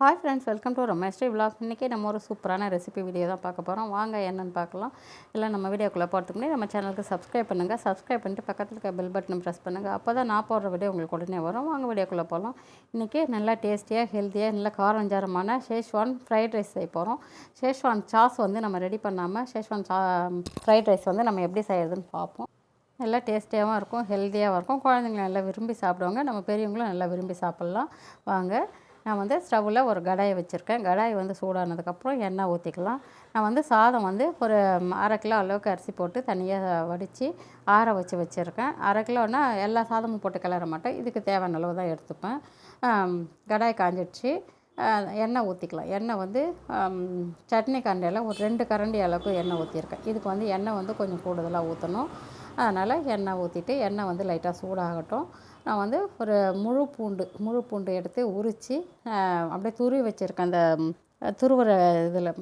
Hi friends welcome to Rameshri vlog இன்றைக்கி நம்ம ஒரு சூப்பரான ரெசிபி வீடியோ தான் பார்க்க போகிறோம் வாங்க என்னென்னு பார்க்கலாம். இல்லை நம்ம வீடியோக்குள்ளே போகிறதுக்கு முன்னாடி நம்ம சேனலுக்கு சப்ஸ்கிரைப் பண்ணுங்கள் சப்ஸ்கிரைப் பண்ணிட்டு பக்கத்தில் இருக்க பெல் பட்டனை ப்ரெஸ் பண்ணுங்கள் அப்போ தான் நான் போடுற வீடியோ உங்களுக்கு உடனே வரும். வாங்க வீடியோக்குள்ளே போகலாம் இன்றைக்கி நல்லா டேஸ்டியாக ஹெல்த்தியாக நல்லா காரஞ்சாரமான ஷேஷ்வான் ஃப்ரைட் ரைஸ் செய்ய போகிறோம் ஷேஷ்வான் சாஸ் வந்து நம்ம ரெடி பண்ணாமல் ஷேஷ்வான் சா ஃப்ரைட் ரைஸ் வந்து நம்ம எப்படி செய்கிறதுன்னு பார்ப்போம். நல்லா டேஸ்டியாகவும் இருக்கும் ஹெல்த்தியாகவும் இருக்கும். குழந்தைங்க நல்லா விரும்பி சாப்பிடுவாங்க. நம்ம பெரியவங்களும் நல்லா விரும்பி சாப்பிட்லாம். வாங்க நான் வந்து ஸ்டவ்வில் ஒரு கடாயை வச்சுருக்கேன். கடாய் வந்து சூடானதுக்கப்புறம் எண்ணெய் ஊற்றிக்கலாம் நான் வந்து சாதம் வந்து ஒரு அரை கிலோ அளவுக்கு அரிசி போட்டு தனியாக வடித்து ஆற வச்சு வச்சுருக்கேன். அரை கிலோன்னா எல்லா சாதமும் போட்டு கிளற மாட்டேன். இதுக்கு தேவையான அளவு தான் எடுத்துப்பேன். கடாய் காஞ்சிடுச்சு. எண்ணெய் ஊற்றிக்கலாம் எண்ணெய் வந்து சட்னி கண்டையில் ஒரு ரெண்டு கரண்டி அளவுக்கு எண்ணெய் ஊற்றிருக்கேன் இதுக்கு வந்து எண்ணெய் வந்து கொஞ்சம் கூடுதலாக ஊற்றணும் அதனால் எண்ணெய் ஊற்றிட்டு எண்ணெய் வந்து லைட்டாக சூடாகட்டும். நான் வந்து ஒரு முழு பூண்டு முழு பூண்டு எடுத்து உரித்து அப்படியே துருவி வச்சுருக்கேன் அந்த துருவுற இதில்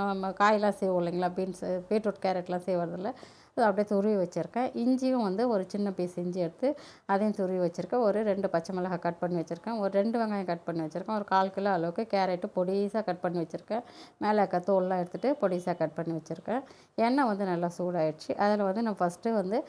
நம்ம காயெலாம் செய்வோம் இல்லைங்களா பீன்ஸு பீட்ரூட் கேரட்லாம் செய்வதில் அது அப்படியே துருவி வச்சுருக்கேன். இஞ்சியும் வந்து ஒரு சின்ன பீஸ் இஞ்சி எடுத்து அதையும் துருவி வச்சுருக்கேன். ஒரு ரெண்டு பச்சை மிளகாய் கட் பண்ணி வச்சுருக்கேன். ஒரு ரெண்டு வெங்காயம் கட் பண்ணி வச்சுருக்கேன். ஒரு கால் கிலோ அளவுக்கு கேரட்டு பொடிசாக கட் பண்ணி வச்சுருக்கேன். மேலே இருக்க தோல்லாம் எடுத்துகிட்டு பொடிசாக கட் பண்ணி வச்சுருக்கேன். எண்ணெய் வந்து நல்லா சூடாயிடுச்சு. அதில் வந்து நான் ஃபஸ்ட்டு வந்து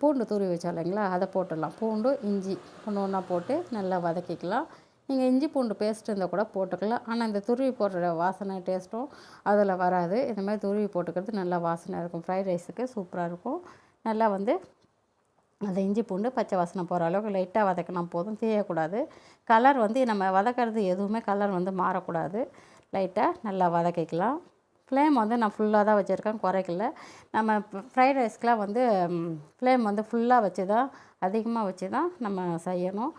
பூண்டு துருவி வச்சோம் இல்லைங்களா அதை போட்டுடலாம். பூண்டு இஞ்சி ஒன்று ஒன்றா போட்டு நல்லா வதக்கிக்கலாம். நீங்கள் இஞ்சி பூண்டு பேஸ்ட் இருந்தால் கூட போட்டுக்கலாம். ஆனால் இந்த துருவி போடுற வாசனை டேஸ்ட்டும் அதில் வராது. இந்த மாதிரி துருவி போட்டுக்கிறது நல்லா வாசனை இருக்கும். ஃப்ரைட் ரைஸுக்கு சூப்பராக இருக்கும். நல்லா வந்து அந்த இஞ்சி பூண்டு பச்சை வாசனை போகிற அளவுக்கு லைட்டாக வதக்கினா போதும். தீயக்கூடாது. கலர் வந்து நம்ம வதக்கிறது எதுவுமே கலர் வந்து மாறக்கூடாது. லைட்டாக நல்லா வதக்கிக்கலாம். ஃப்ளேம் வந்து நான் ஃபுல்லாக தான் வச்சுருக்கேன். குறைக்கல. நம்ம ஃப்ரைட் ரைஸ்க்கெலாம் வந்து ஃப்ளேம் வந்து ஃபுல்லாக வச்சு தான் அதிகமாக வச்சு தான் நம்ம செய்யணும்.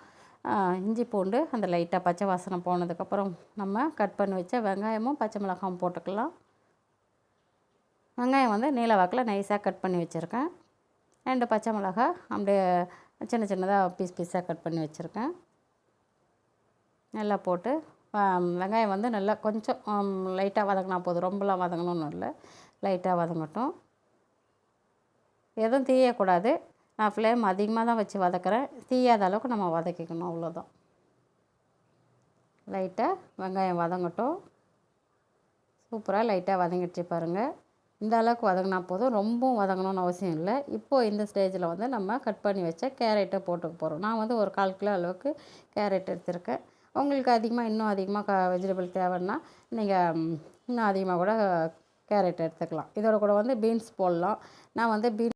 இஞ்சி பூண்டு அந்த லைட்டாக பச்சை வாசனை போனதுக்கப்புறம் நம்ம கட் பண்ணி வச்ச வெங்காயமும் பச்சை மிளகாயும் போட்டுக்கலாம். வெங்காயம் வந்து நீல வாக்கில் நைஸாக கட் பண்ணி வச்சுருக்கேன். ரெண்டு பச்சை மிளகா அப்படியே சின்ன சின்னதாக பீஸ் பீஸாக கட் பண்ணி வச்சுருக்கேன். நல்லா போட்டு வெங்காயம் வந்து நல்லா கொஞ்சம் லைட்டாக வதங்கினா போதும். ரொம்பலாம் வதங்கணும்னு இல்லை. லைட்டாக வதங்கட்டும். எதுவும் தீயக்கூடாது. நான் ஃப்ளேம் அதிகமாக தான் வச்சு வதக்கிறேன். தீயாத அளவுக்கு நம்ம வதக்கிக்கணும் அவ்வளோதான் லைட்டாக வெங்காயம் வதங்கட்டும். சூப்பராக லைட்டாக வதங்கிடுச்சு பாருங்கள் இந்த அளவுக்கு வதங்கினா போதும். ரொம்பவும் வதங்கணும்னு அவசியம் இல்லை. இப்போது இந்த ஸ்டேஜில் வந்து நம்ம கட் பண்ணி வச்ச கேரட்டை போட்டுக்க போகிறோம் நான் வந்து ஒரு கால் கிலோ அளவுக்கு கேரட் எடுத்திருக்கேன். உங்களுக்கு அதிகமாக இன்னும் அதிகமாக க வெஜிடபிள் தேவைன்னா நீங்கள் இன்னும் அதிகமாக கூட கேரட் எடுத்துக்கலாம். இதோட கூட வந்து பீன்ஸ் போடலாம். நான் வந்து பீன்ஸ்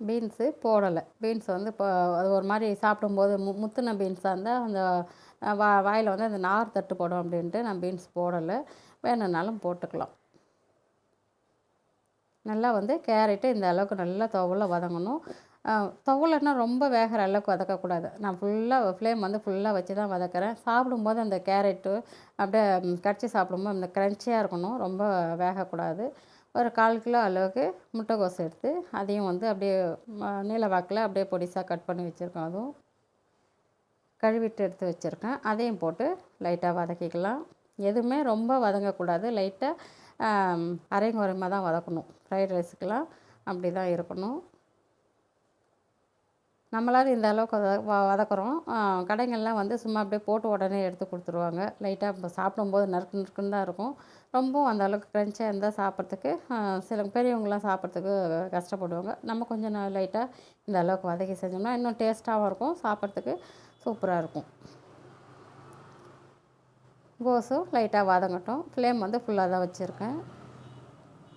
பீன்ஸு போடலை. பீன்ஸ் வந்து இப்போ அது ஒரு மாதிரி சாப்பிடும்போது மு முத்துன பீன்ஸாக இருந்தால் அந்த வா வாயில் வந்து அந்த நார் தட்டு போடும் அப்படின்ட்டு நான் பீன்ஸ் போடலை. வேணும்னாலும் போட்டுக்கலாம். நல்லா வந்து கேரட்டு இந்த அளவுக்கு நல்லா துவல வதங்கணும். துவலைன்னா ரொம்ப வேகிற அளவுக்கு வதக்கக்கூடாது. நான் ஃபுல்லாக ஃப்ளேம் வந்து ஃபுல்லாக வச்சு தான் வதக்கிறேன். சாப்பிடும்போது அந்த கேரட்டு அப்படியே கடிச்சு சாப்பிடும்போது அந்த க்ரன்ச்சியாக இருக்கணும். ரொம்ப வேகக்கூடாது. ஒரு கால் கிலோ அளவுக்கு முட்டைகோஸ் எடுத்து அதையும் வந்து அப்படியே நீல வாக்கில் அப்படியே பொடிசாக கட் பண்ணி வச்சுருக்கோம். அதுவும் கழுவிட்டு எடுத்து வச்சுருக்கேன். அதையும் போட்டு லைட்டாக வதக்கிக்கலாம். எதுவுமே ரொம்ப வதங்கக்கூடாது. லைட்டாக அரைங்குறைமாக தான் வதக்கணும். ஃப்ரைட் ரைஸுக்கெலாம் அப்படி தான் இருக்கணும். நம்மளால் இந்த அளவுக்கு வத வதக்குறோம். கடைங்கள்லாம் வந்து சும்மா அப்படியே போட்டு உடனே எடுத்து கொடுத்துருவாங்க. லைட்டாக இப்போ சாப்பிடும்போது நறுக்கு நறுக்குன்னு தான் இருக்கும். ரொம்பவும் அந்த அளவுக்கு க்ரன்ச்சியாக இருந்தால் சாப்பிட்றதுக்கு சில பெரியவங்களாம் சாப்பிட்றதுக்கு கஷ்டப்படுவாங்க. நம்ம கொஞ்சம் லைட்டாக இந்த அளவுக்கு வதக்கி செஞ்சோம்னா இன்னும் டேஸ்ட்டாகவும் இருக்கும் சாப்பிட்றதுக்கு சூப்பராக இருக்கும். கோஸும் லைட்டாக வதங்கட்டும். ஃப்ளேம் வந்து ஃபுல்லாக தான் வச்சுருக்கேன்.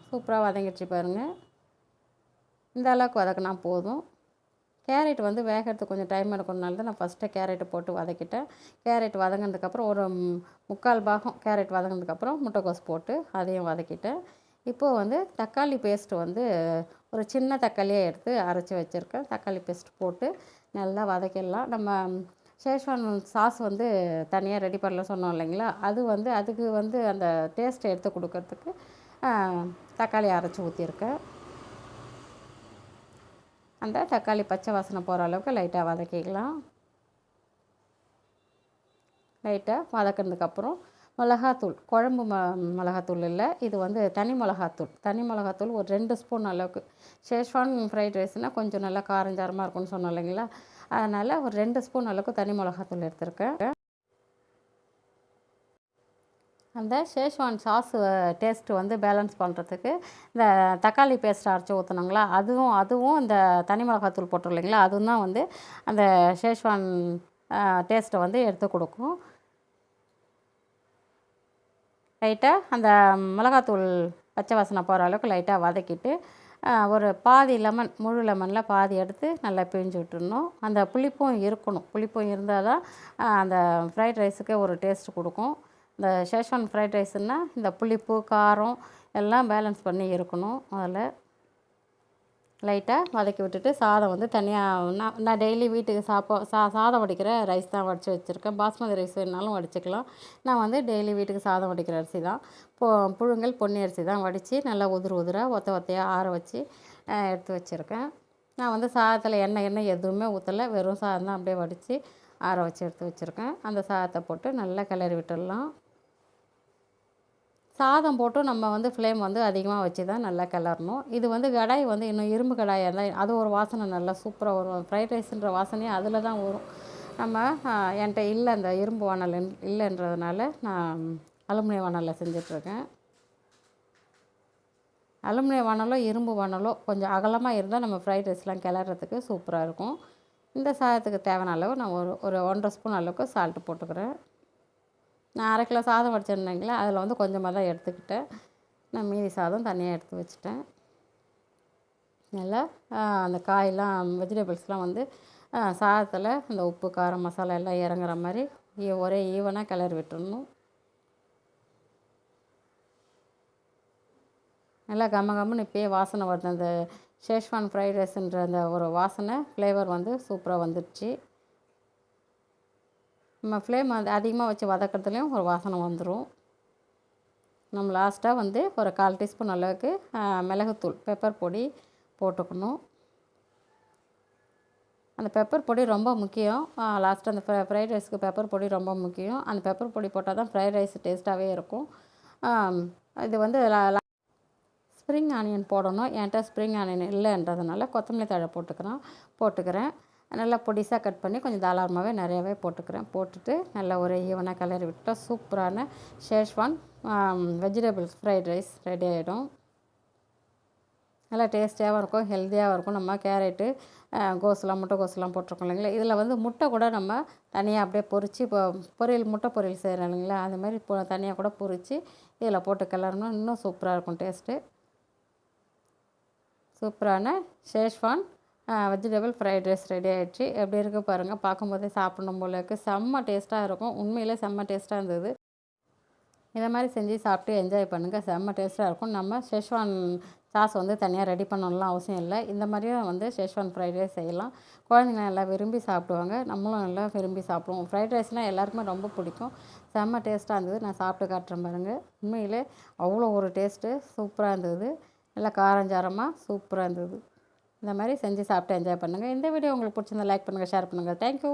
சூப்பராக வதங்கிடுச்சு பாருங்கள் இந்த அளவுக்கு வதக்கினா போதும். கேரட் வந்து வேகிறதுக்கு கொஞ்சம் டைம் எடுக்கணுனால தான் நான் ஃபஸ்ட்டே கேரட்டை போட்டு வதக்கிட்டேன். கேரட் வதங்கினதுக்கப்புறம் ஒரு முக்கால் பாகம் கேரட் வதங்கினதுக்கப்புறம் முட்டைக்கோஸ் போட்டு அதையும் வதக்கிட்டேன். இப்போது வந்து தக்காளி பேஸ்ட்டு வந்து ஒரு சின்ன தக்காளியாக எடுத்து அரைச்சி வச்சுருக்கேன். தக்காளி பேஸ்ட் போட்டு நல்லா வதக்கிடலாம். நம்ம ஷேஷ்வான் சாஸ் வந்து தனியாக ரெடி பண்ணல சொன்னோம் இல்லைங்களா? அது வந்து அதுக்கு வந்து அந்த டேஸ்ட்டை எடுத்து கொடுக்கறதுக்கு தக்காளி அரைச்சி ஊற்றிருக்கேன் அந்த தக்காளி பச்சை வாசனை போகிற அளவுக்கு லைட்டாக வதக்கிக்கலாம். லைட்டாக வதக்கினதுக்கப்புறம் மிளகாத்தூள் குழம்பு ம மிளகாத்தூள் இல்லை இது வந்து தனி மிளகாத்தூள். தனி மிளகாத்தூள் ஒரு ரெண்டு ஸ்பூன் அளவுக்கு. ஷேஷ்வான் ஃப்ரைட் ரைஸ்னால் கொஞ்சம் நல்லா காரஞ்சாரமாக இருக்கும்னு சொன்னோம் இல்லைங்களா? அதனால் ஒரு ரெண்டு ஸ்பூன் அளவுக்கு தனி மிளகாத்தூள் எடுத்திருக்கேன். அந்த ஷேஷ்வான் சாஸ் டேஸ்ட்டு வந்து பேலன்ஸ் பண்ணுறதுக்கு இந்த தக்காளி பேஸ்ட் அரைச்சி ஊற்றணுங்களா அதுவும் அதுவும் இந்த தனி மிளகாத்தூள் போட்டோம் இல்லைங்களா? அதுவும் தான் வந்து அந்த ஷேஷ்வான் டேஸ்ட்டை வந்து எடுத்து கொடுக்கும். லைட்டாக அந்த மிளகாத்தூள் பச்சை வாசனை போகிற அளவுக்கு லைட்டாக வதக்கிட்டு ஒரு பாதி லெமன் முழு லெமனில் பாதி எடுத்து நல்லா பிழிஞ்சு விட்டுடணும் அந்த புளிப்பும் இருக்கணும். புளிப்பும் இருந்தால் தான் அந்த ஃப்ரைட் ரைஸுக்கே ஒரு டேஸ்ட் கொடுக்கும். இந்த ஷேஷ்வான் ஃப்ரைட் ரைஸ்னால் இந்த புளிப்பு காரம் எல்லாம் பேலன்ஸ் பண்ணி இருக்கணும் அதில். லைட்டாக வதக்கி விட்டுட்டு சாதம் வந்து தனியாக நான் நான் டெய்லி வீட்டுக்கு சாப்பா சா சாதம் வடிக்கிற ரைஸ் தான் வடித்து வச்சுருக்கேன். பாஸ்மதி ரைஸ் வேணாலும் வடிச்சுக்கலாம். நான் வந்து டெய்லி வீட்டுக்கு சாதம் வடிக்கிற அரிசி தான். பொ புழுங்கல் பொன்னி அரிசி தான் வடித்து நல்லா உதிர உதிராக ஒத்த ஒத்தையாக ஆற வச்சு எடுத்து வச்சுருக்கேன். நான் வந்து சாதத்தில் எண்ணெய் எண்ணெய் எதுவுமே ஊற்றலை வெறும் சாதம் தான் அப்படியே வடித்து ஆற வச்சு எடுத்து வச்சுருக்கேன். அந்த சாதத்தை போட்டு நல்லா கிளறி விட்டுடலாம். சாதம் போட்டும் நம்ம வந்து ஃப்ளேம் வந்து அதிகமாக வச்சு தான் நல்லா கிளறணும். இது வந்து கடாய் வந்து இன்னும் இரும்பு கடாயாக இருந்தால் அது ஒரு வாசனை நல்லா சூப்பராக வரும். ஃப்ரைட் ரைஸுன்ற வாசனையும் அதில் தான் வரும். நம்ம என்கிட்ட இல்லை அந்த இரும்பு வானல் இல்லைன்றதுனால நான் அலுமினிய வானலில் செஞ்சிட்ருக்கேன். அலுமினிய வானலோ இரும்பு வானலோ கொஞ்சம் அகலமாக இருந்தால் நம்ம ஃப்ரைட் ரைஸ்லாம் கிளறதுக்கு சூப்பராக இருக்கும். இந்த சாதத்துக்கு தேவையான அளவு நான் ஒரு ஒரு ஒன்றரை ஸ்பூன் அளவுக்கு சால்ட்டு போட்டுக்கிறேன். நான் அரை கிலோ சாதம் வடிச்சிருந்தேங்களே அதில் வந்து கொஞ்சமாக தான் எடுத்துக்கிட்டேன். நான் மீதி சாதம் தனியாக எடுத்து வச்சுட்டேன். நல்லா அந்த காயெல்லாம் வெஜிடபிள்ஸ்லாம் வந்து சாதத்தில் அந்த உப்பு காரம் மசாலா எல்லாம் இறங்குற மாதிரி ஒரே ஈவனாக கிளறி விட்டுடணும் நல்லா கம்ம கம்முன்னு இப்போயே வாசனை வருது. அந்த ஷேஷ்வான் ஃப்ரைட் ரைஸ்ன்ற அந்த ஒரு வாசனை ஃப்ளேவர் வந்து சூப்பராக வந்துடுச்சு. நம்ம ஃப்ளேம் அது அதிகமாக வச்சு வதக்கிறதுலையும் ஒரு வாசனை வந்துடும் நம்ம லாஸ்ட்டாக வந்து ஒரு கால் டீஸ்பூன் அளவுக்கு மிளகுத்தூள் பெப்பர் பொடி போட்டுக்கணும். அந்த பெப்பர் பொடி ரொம்ப முக்கியம். லாஸ்ட்டு அந்த ஃப்ரைட் ரைஸ்க்கு பெப்பர் பொடி ரொம்ப முக்கியம். அந்த பெப்பர் பொடி போட்டால் தான் ஃப்ரைட் ரைஸ் டேஸ்ட்டாகவே இருக்கும். இது வந்து ஸ்ப்ரிங் ஆனியன் போடணும். என்கிட்ட ஸ்ப்ரிங் ஆனியன் இல்லைன்றதுனால கொத்தமல்லி தழை போட்டுக்கிறேன் போட்டுக்கிறேன். நல்லா பொடிசாக கட் பண்ணி கொஞ்சம் தாராளமாகவே நிறையாவே போட்டுக்கிறேன். போட்டுட்டு நல்லா ஒரு ஈவனாக கிளறி விட்டால் சூப்பரான Schezwan vegetables fried rice ready ஆகிடும் நல்லா டேஸ்டியாகவும் இருக்கும் ஹெல்த்தியாகவும் இருக்கும். நம்ம கேரட்டு கோஸ்லாம் முட்டை கோஸ்லாம் போட்டிருக்கோம் இல்லைங்களா? இதில் வந்து முட்டை கூட நம்ம தனியாக அப்படியே பொரித்து இப்போ பொரியல் முட்டை பொரியல் செய்கிறோம் இல்லைங்களா? அந்த மாதிரி இப்போ தனியாக கூட பொரித்து இதில் போட்டு கிளறணும் இன்னும் சூப்பராக இருக்கும் டேஸ்ட்டு. சூப்பரான Schezwan vegetable fried rice ready ஆகிடுச்சு எப்படி இருக்குது பாருங்கள் பார்க்கும்போதே சாப்பிடணும் போல இருக்குது செம்ம டேஸ்ட்டாக இருக்கும். உண்மையிலே செம்ம டேஸ்ட்டாக இருந்தது. இதை மாதிரி செஞ்சு சாப்பிட்டு என்ஜாய் பண்ணுங்கள் செம்ம டேஸ்ட்டாக இருக்கும். நம்ம ஷெஷ்வான் சாஸ் வந்து தனியாக ரெடி பண்ணணும்லாம் அவசியம் இல்லை. இந்த மாதிரியும் வந்து ஷெஷ்வான் ஃப்ரைட் ரைஸ் செய்யலாம். குழந்தைங்க நல்லா விரும்பி சாப்பிடுவாங்க. நம்மளும் நல்லா விரும்பி சாப்பிடுவோம். ஃப்ரைட் ரைஸ்னால் எல்லாருக்குமே ரொம்ப பிடிக்கும். செம்ம டேஸ்ட்டாக இருந்தது. நான் சாப்பிட்டு காட்டுறேன் பாருங்கள் உண்மையிலே அவ்வளோ ஒரு டேஸ்ட்டு சூப்பராக இருந்தது. நல்லா காரஞ்சாரமாக சூப்பராக இருந்தது. இந்த மாதிரி செஞ்சு சாப்பிட்டு என்ஜாய் பண்ணுங்கள் இந்த வீடியோ உங்களுக்கு பிடிச்சிருந்தா லைக் பண்ணுங்கள் ஷேர் பண்ணுங்கள் தேங்க்யூ